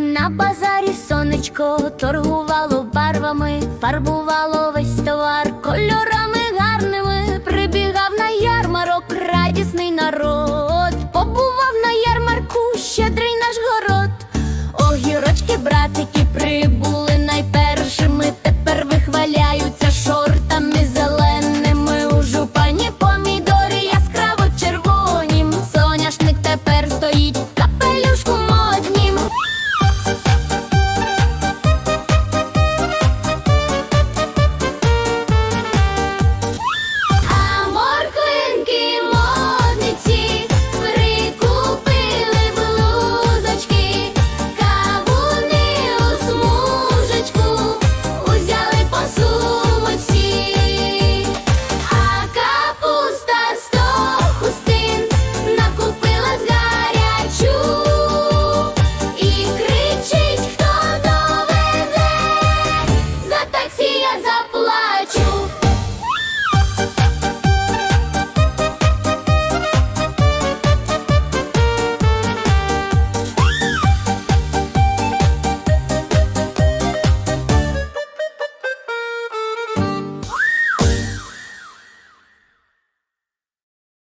На базарі сонечко торгувало барвами, фарбувало весь товар кольорами гарними, прибігав на ярмарок, радісний народ, побував на ярмарку, щедрий наш город, огірочки, братики прибули.